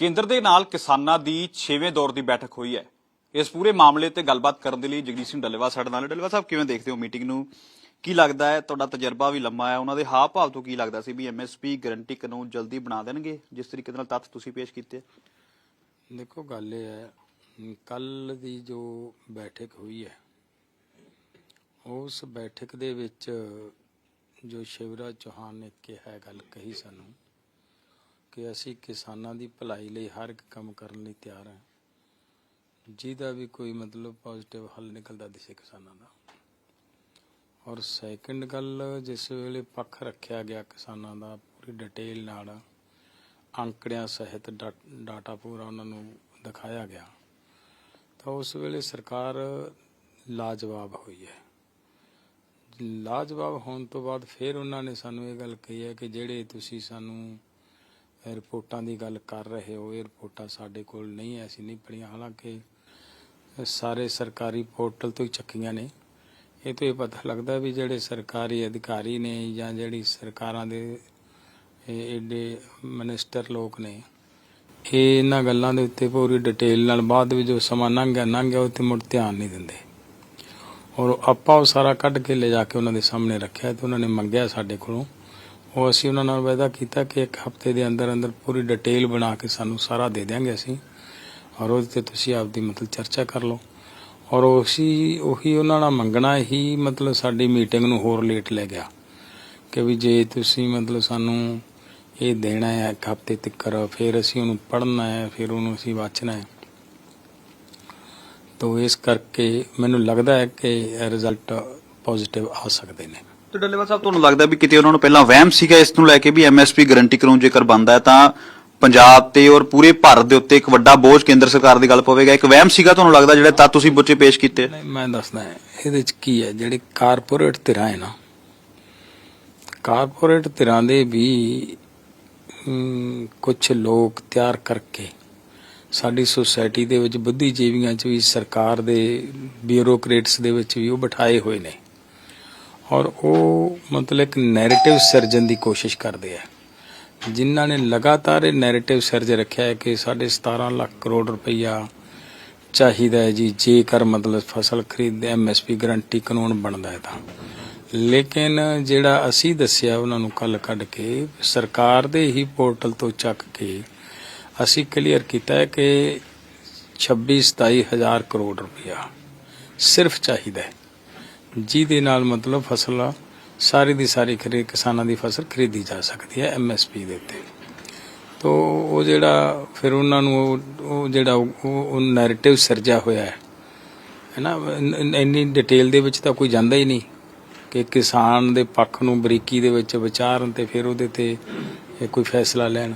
ਕੇਂਦਰ ਦੇ ਨਾਲ ਕਿਸਾਨਾਂ ਦੀ 6ਵੇਂ ਦੌਰ ਦੀ ਬੈਠਕ ਹੋਈ ਹੈ। ਇਸ ਪੂਰੇ ਮਾਮਲੇ ਤੇ ਗੱਲਬਾਤ ਕਰਨ ਦੇ ਲਈ ਜਗਦੀਸ਼ ਸਿੰਘ ਡੱਲੇਵਾ ਸਾਡੇ ਨਾਲ ਡੱਲੇਵਾ ਸਾਹਿਬ, ਕਿਵੇਂ ਦੇਖਦੇ ਹੋ ਮੀਟਿੰਗ ਨੂੰ? ਕੀ ਲੱਗਦਾ ਹੈ? ਤੁਹਾਡਾ ਤਜਰਬਾ ਵੀ ਲੰਮਾ ਹੈ। ਉਹਨਾਂ ਦੇ ਹਾਵ ਭਾਵ ਤੋਂ ਕੀ ਲੱਗਦਾ ਸੀ ਵੀ ਐਮਐਸਪੀ ਗਾਰੰਟੀ ਕਾਨੂੰਨ ਜਲਦੀ ਬਣਾ ਦੇਣਗੇ? ਜਿਸ ਤਰੀਕੇ ਨਾਲ ਤੱਥ ਤੁਸੀਂ ਪੇਸ਼ ਕੀਤੇ। ਦੇਖੋ, ਗੱਲ ਇਹ ਹੈ, ਕੱਲ ਦੀ ਜੋ ਬੈਠਕ ਹੋਈ ਹੈ, ਉਸ ਬੈਠਕ ਦੇ ਵਿੱਚ ਜੋ ਸ਼ਿਵਰਾਜ ਚੌਹਾਨ ਨੇ ਕਿਹਾ ਗੱਲ ਕਹੀ ਸਾਨੂੰ ਕਿ ਅਸੀਂ ਕਿਸਾਨਾਂ ਦੀ ਭਲਾਈ ਲਈ ਹਰ ਇੱਕ ਕੰਮ ਕਰਨ ਲਈ ਤਿਆਰ ਹਾਂ। ਜਿਹਦਾ ਵੀ ਕੋਈ ਮਤਲਬ ਪੋਜ਼ਿਟਿਵ ਹੱਲ ਨਿਕਲਦਾ ਦਿਸੇ ਕਿਸਾਨਾਂ ਦਾ। ਔਰ ਸੈਕੰਡ ਗੱਲ, ਜਿਸ ਵੇਲੇ ਪੱਖ ਰੱਖਿਆ ਗਿਆ ਕਿਸਾਨਾਂ ਦਾ ਪੂਰੀ ਡਿਟੇਲ ਨਾਲ, ਅੰਕੜਿਆਂ ਸਹਿਤ ਡਾ- ਡਾਟਾ ਪੂਰਾ ਉਹਨਾਂ ਨੂੰ ਦਿਖਾਇਆ ਗਿਆ, ਤਾਂ ਉਸ ਵੇਲੇ ਸਰਕਾਰ ਲਾਜਵਾਬ ਹੋਈ ਹੈ। ਲਾਜਵਾਬ ਹੋਣ ਤੋਂ ਬਾਅਦ ਫਿਰ ਉਹਨਾਂ ਨੇ ਸਾਨੂੰ ਇਹ ਗੱਲ ਕਹੀ ਹੈ ਕਿ ਜਿਹੜੇ ਤੁਸੀਂ ਸਾਨੂੰ ਰਿਪੋਰਟਾਂ ਦੀ ਗੱਲ ਕਰ ਰਹੇ ਹੋ, ਇਹ ਰਿਪੋਰਟਾਂ ਸਾਡੇ ਕੋਲ ਨਹੀਂ ਐ, ਅਸੀਂ ਨਹੀਂ ਪੜੀਆਂ ਹਾਲਾਂਕਿ ਸਾਰੇ ਸਰਕਾਰੀ ਪੋਰਟਲ ਤੋਂ ਹੀ ਚੱਕੀਆਂ ਨੇ। ਇਹ ਤੋਂ ਇਹ ਪਤਾ ਲੱਗਦਾ ਵੀ ਜਿਹੜੇ ਸਰਕਾਰੀ ਅਧਿਕਾਰੀ ਨੇ ਜਾਂ ਜਿਹੜੀ ਸਰਕਾਰਾਂ ਦੇ ਏਡੇ ਮਿਨਿਸਟਰ ਲੋਕ ਨੇ, ਇਹ ਇਹਨਾਂ ਗੱਲਾਂ ਦੇ ਉੱਤੇ ਪੂਰੀ ਡਿਟੇਲ ਨਾਲ ਬਾਅਦ ਵਿੱਚ ਜੋ ਸਮਾਂ ਲੰਘ ਗਿਆ ਲੰਘ ਗਿਆ ਉੱਤੇ ਮੁੜ ਧਿਆਨ ਨਹੀਂ ਦਿੰਦੇ। ਔਰ ਆਪਾਂ ਉਹ ਸਾਰਾ ਕੱਢ ਕੇ ਲੈ ਜਾ ਕੇ ਉਹਨਾਂ ਦੇ ਸਾਹਮਣੇ ਰੱਖਿਆ ਤੇ ਉਹਨਾਂ ਨੇ ਮੰਗਿਆ ਸਾਡੇ ਕੋਲੋਂ। ਉਹ ਅਸੀਂ ਉਹਨਾਂ ਨਾਲ ਵਾਅਦਾ ਕੀਤਾ ਕਿ ਇੱਕ ਹਫ਼ਤੇ ਦੇ ਅੰਦਰ ਅੰਦਰ ਪੂਰੀ ਡਿਟੇਲ ਬਣਾ ਕੇ ਸਾਨੂੰ ਸਾਰਾ ਦੇ ਦਿਆਂਗੇ ਅਸੀਂ। ਔਰ ਉਹਦੇ ਤੇ ਤੁਸੀਂ ਆਪਦੀ ਮਤਲਬ ਚਰਚਾ ਕਰ ਲਓ। ਔਰ ਉਸੀ, ਉਹੀ ਉਹਨਾਂ ਨਾਲ ਮੰਗਣਾ ਹੀ ਮਤਲਬ ਸਾਡੀ ਮੀਟਿੰਗ ਨੂੰ ਹੋਰ ਲੇਟ ਲੈ ਗਿਆ। ਕਿ ਵੀ ਜੇ ਤੁਸੀਂ ਮਤਲਬ ਸਾਨੂੰ ਇਹ ਦੇਣਾ ਹੈ, ਇੱਕ ਹਫ਼ਤੇ ਤੱਕ ਫਿਰ ਅਸੀਂ ਉਹਨੂੰ ਪੜ੍ਹਨਾ ਹੈ, ਫਿਰ ਉਹਨੂੰ ਅਸੀਂ ਵਾਚਣਾ ਹੈ। ਤੋ ਇਸ ਕਰਕੇ ਮੈਨੂੰ ਲੱਗਦਾ ਹੈ ਕਿ ਰਿਜ਼ਲਟ ਪੋਜ਼ਿਟਿਵ ਆ ਸਕਦੇ ਨੇ। ਤੇ ਡੱਲੇਵਾ ਸਾਹਿਬ, ਤੁਹਾਨੂੰ ਲੱਗਦਾ ਵੀ ਕਿਤੇ ਉਹਨਾਂ ਨੂੰ ਪਹਿਲਾਂ ਵਹਿਮ ਸੀਗਾ ਇਸ ਨੂੰ ਲੈ ਕੇ ਵੀ ਐਮਐਸਪੀ ਗਾਰੰਟੀ ਕਾਨੂੰਨ ਜੇਕਰ ਬੰਦਾ ਤਾਂ ਪੰਜਾਬ ਤੇ ਔਰ ਪੂਰੇ ਭਾਰਤ ਦੇ ਉੱਤੇ ਇੱਕ ਵੱਡਾ ਬੋਝ ਕੇਂਦਰ ਸਰਕਾਰ ਦੀ ਗੱਲ ਪਵੇਗਾ? ਇੱਕ ਵਹਿਮ ਸੀਗਾ ਤੁਹਾਨੂੰ ਲੱਗਦਾ ਜਿਹੜੇ ਤੱਥ ਤੁਸੀਂ ਬੁੱਚੇ ਪੇਸ਼ ਕੀਤੇ? ਨਹੀਂ, ਮੈਂ ਦੱਸਦਾ ਇਹਦੇ ਚ ਕੀ ਹੈ? ਜਿਹੜੇ ਕਾਰਪੋਰੇਟ ਧਿਰਾਂ ਹੈ ਨਾ, ਕਾਰਪੋਰੇਟ ਧਿਰਾਂ ਦੇ ਵੀ ਕੁਝ ਲੋਕ ਤਿਆਰ ਕਰਕੇ ਸਾਡੀ ਸੁਸਾਇਟੀ ਦੇ ਵਿੱਚ ਬੁੱਧੀਜੀਵੀਆਂ ਚ ਵੀ ਸਰਕਾਰ ਦੇ ਬਿਊਰੋਕਰੇਟਸ ਦੇ ਵਿੱਚ ਵੀ ਉਹ ਬਿਠਾਏ ਹੋਏ ਨੇ। ਔਰ ਉਹ ਮਤਲਬ ਇੱਕ ਨੈਰੇਟਿਵ ਸਿਰਜਣ ਦੀ ਕੋਸ਼ਿਸ਼ ਕਰਦੇ ਆ। ਜਿਨ੍ਹਾਂ ਨੇ ਲਗਾਤਾਰ ਇਹ ਨੈਰੇਟਿਵ ਸਿਰਜ ਰੱਖਿਆ ਹੈ ਕਿ ਸਾਡੇ 17 ਲੱਖ ਕਰੋੜ ਰੁਪਈਆ ਚਾਹੀਦਾ ਹੈ ਜੀ, ਜੇਕਰ ਮਤਲਬ ਫਸਲ ਖਰੀਦ ਐਮਐਸਪੀ ਗਾਰੰਟੀ ਕਾਨੂੰਨ ਬਣਦਾ ਹੈ ਤਾਂ। ਲੇਕਿਨ ਜਿਹੜਾ ਅਸੀਂ ਦੱਸਿਆ ਉਹਨਾਂ ਨੂੰ ਕੱਲ ਕੱਢ ਕੇ, ਸਰਕਾਰ ਦੇ ਹੀ ਪੋਰਟਲ ਤੋਂ ਚੱਕ ਕੇ ਅਸੀਂ ਕਲੀਅਰ ਕੀਤਾ ਹੈ ਕਿ 26 27 ਹਜ਼ਾਰ ਕਰੋੜ ਰੁਪਇਆ ਸਿਰਫ ਚਾਹੀਦਾ ਹੈ। ਜਿਹਦੇ ਨਾਲ ਮਤਲਬ ਫਸਲ ਸਾਰੀ ਦੀ ਸਾਰੀ ਖਰੀ ਕਿਸਾਨਾਂ ਦੀ ਫਸਲ ਖਰੀਦੀ ਜਾ ਸਕਦੀ ਹੈ ਐਮਐਸਪੀ ਦੇ ਉੱਤੇ। ਤੋ ਉਹ ਜਿਹੜਾ, ਫਿਰ ਉਹਨਾਂ ਨੂੰ ਉਹ- ਜਿਹੜਾ ਉਹ ਨੈਰੇਟਿਵ ਸਿਰਜਿਆ ਹੋਇਆ ਹੈ। ਹੈਨਾ, ਇੰਨੀ ਡਿਟੇਲ ਦੇ ਵਿੱਚ ਤਾਂ ਕੋਈ ਜਾਂਦਾ ਹੀ ਨਹੀਂ ਕਿ ਕਿਸਾਨ ਦੇ ਪੱਖ ਨੂੰ ਬਰੀਕੀ ਦੇ ਵਿੱਚ ਵਿਚਾਰਨ ਤੇ ਫਿਰ ਉਹਦੇ ਤੇ ਕੋਈ ਫੈਸਲਾ ਲੈਣ।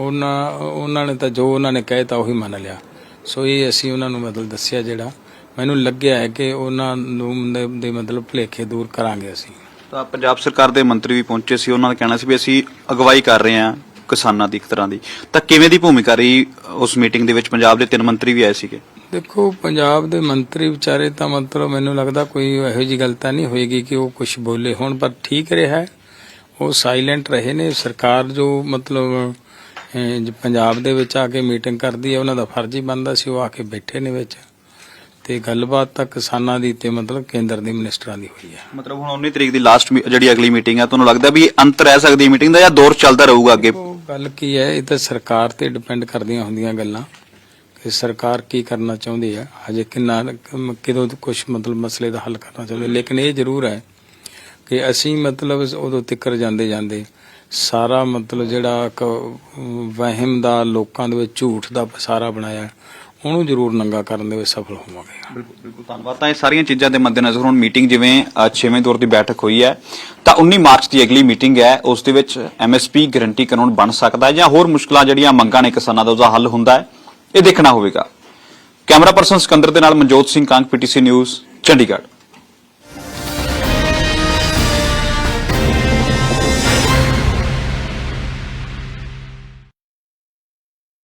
ਉਹਨਾਂ ਉਹਨਾਂ ਨੇ ਤਾਂ ਜੋ ਉਹਨਾਂ ਨੇ ਕਹਿਤਾ ਉਹੀ ਮੰਨ ਲਿਆ। ਸੋ ਇਹ ਅਸੀਂ ਉਹਨਾਂ ਨੂੰ ਮਤਲਬ ਦੱਸਿਆ ਜਿਹੜਾ ਮੈਨੂੰ ਲੱਗਿਆ ਹੈ ਕਿ ਉਹਨਾਂ ਨੂੰ ਦੇ- ਮਤਲਬ ਭੁਲੇਖੇ ਦੂਰ ਕਰਾਂਗੇ ਅਸੀਂ। ਤਾਂ ਪੰਜਾਬ ਸਰਕਾਰ ਦੇ ਮੰਤਰੀ ਵੀ ਪਹੁੰਚੇ ਸੀ ਉਹਨਾਂ ਦਾ ਕਹਿਣਾ ਸੀ ਵੀ ਅਸੀਂ ਅਗਵਾਈ ਕਰ ਰਹੇ ਹਾਂ ਕਿਸਾਨਾਂ ਦੀ ਇੱਕ ਤਰ੍ਹਾਂ ਦੀ। ਤਾਂ ਕਿਵੇਂ ਦੀ ਭੂਮਿਕਾ ਰਹੀ ਉਸ ਮੀਟਿੰਗ ਦੇ ਵਿੱਚ? ਪੰਜਾਬ ਦੇ ਤਿੰਨ ਮੰਤਰੀ ਵੀ ਆਏ ਸੀਗੇ। ਦੇਖੋ ਪੰਜਾਬ ਦੇ ਮੰਤਰੀ ਵਿਚਾਰੇ ਤਾਂ ਮਤਲਬ ਮੈਨੂੰ ਲੱਗਦਾ ਕੋਈ ਇਹੋ ਜੀ ਗੱਲ ਤਾਂ ਨਹੀਂ ਹੋਏਗੀ ਕਿ ਉਹ ਕੁਝ ਬੋਲੇ ਹੁਣ ਪਰ ਠੀਕ ਰਿਹਾ ਉਹ ਸਾਇਲੈਂਟ ਰਹੇ ਨੇ। ਸਰਕਾਰ ਜੋ ਮਤਲਬ ਪੰਜਾਬ ਦੇ ਵਿੱਚ ਆ ਕੇ ਮੀਟਿੰਗ ਕਰਦੀ ਹੈ ਉਹਨਾਂ ਦਾ ਫਰਜ਼ ਹੀ ਬਣਦਾ ਸੀ ਉਹ ਆ ਕੇ ਬੈਠੇ ਨੇ ਵਿੱਚ। ਤੇ ਗੱਲਬਾਤ ਤਾਂ ਕਿਸਾਨਾਂ ਦੀ ਤੇ ਮਤਲਬ ਕੇਂਦਰ ਦੇ ਮਿਨਿਸਟਰਾਂ ਦੀ ਹੋਈ ਹੈ। ਮਤਲਬ ਹੁਣ 19 ਤਰੀਕ ਦੀ ਲਾਸਟ ਜਿਹੜੀ ਅਗਲੀ ਮੀਟਿੰਗ ਹੈ ਤੁਹਾਨੂੰ ਲੱਗਦਾ ਵੀ ਅੰਤ ਰਹਿ ਸਕਦੀ ਹੈ ਮੀਟਿੰਗ ਦਾ ਜਾਂ ਦੌਰ ਚੱਲਦਾ ਰਹੂਗਾ ਅੱਗੇ? ਉਹ ਗੱਲ ਕੀ ਹੈ ਇਹ ਤਾਂ ਸਰਕਾਰ ਤੇ ਡਿਪੈਂਡ ਕਰਦੀਆਂ ਹੁੰਦੀਆਂ ਗੱਲਾਂ ਕਿ ਸਰਕਾਰ ਕੀ ਕਰਨਾ ਚਾਹੁੰਦੀ ਹੈ। ਹਜੇ ਕਿੰਨਾ ਕਿਦੋਂ ਕੁਝ ਮਤਲਬ ਮਸਲੇ ਦਾ ਹੱਲ ਕਰਨਾ ਚਾਹੁੰਦੀ। ਲੇਕਿਨ ਇਹ ਜ਼ਰੂਰ ਹੈ ਕਿ ਅਸੀਂ ਮਤਲਬ ਉਦੋਂ ਤਿੱਕਰ ਜਾਂਦੇ ਜਾਂਦੇ ਸਾਰਾ ਮਤਲਬ ਜਿਹੜਾ ਵਹਿਮ ਦਾ ਲੋਕਾਂ ਦੇ ਵਿੱਚ ਝੂਠ ਦਾ ਪਸਾਰਾ ਬਣਾਇਆ। ਉਹਨੂੰ ਜ਼ਰੂਰ ਨੰਗਾ ਕਰਨ ਦੇ ਵਿੱਚ ਸਫਲ ਹੋਵਾਂਗੇ। ਬਿਲਕੁਲ ਬਿਲਕੁਲ, ਧੰਨਵਾਦ। ਤਾਂ ਇਹ ਸਾਰੀਆਂ ਚੀਜ਼ਾਂ ਦੇ ਮੱਦੇਨਜ਼ਰ ਹੁਣ ਮੀਟਿੰਗ ਜਿਵੇਂ 6ਵੇਂ ਦੌਰ ਦੀ ਬੈਠਕ ਹੋਈ ਹੈ, ਤਾਂ 19 ਮਾਰਚ ਦੀ ਅਗਲੀ ਮੀਟਿੰਗ ਹੈ, ਉਸ ਦੇ ਵਿੱਚ ਐਮਐਸਪੀ ਗਾਰੰਟੀ ਕਾਨੂੰਨ ਬਣ ਸਕਦਾ ਹੈ ਜਾਂ ਹੋਰ ਮੁਸ਼ਕਲਾਂ ਜਿਹੜੀਆਂ ਮੰਗਾਂ ਨੇ ਕਿਸਾਨਾਂ ਦਾ, ਉਹਦਾ ਹੱਲ ਹੁੰਦਾ ਹੈ, ਇਹ ਦੇਖਣਾ ਹੋਵੇਗਾ। ਕੈਮਰਾ ਪਰਸਨ ਸਿਕੰਦਰ ਦੇ ਨਾਲ ਮਨਜੋਤ ਸਿੰਘ ਕਾਂਗ ਪੀਟੀਸੀ ਨਿਊਜ਼, ਚੰਡੀਗੜ੍ਹ।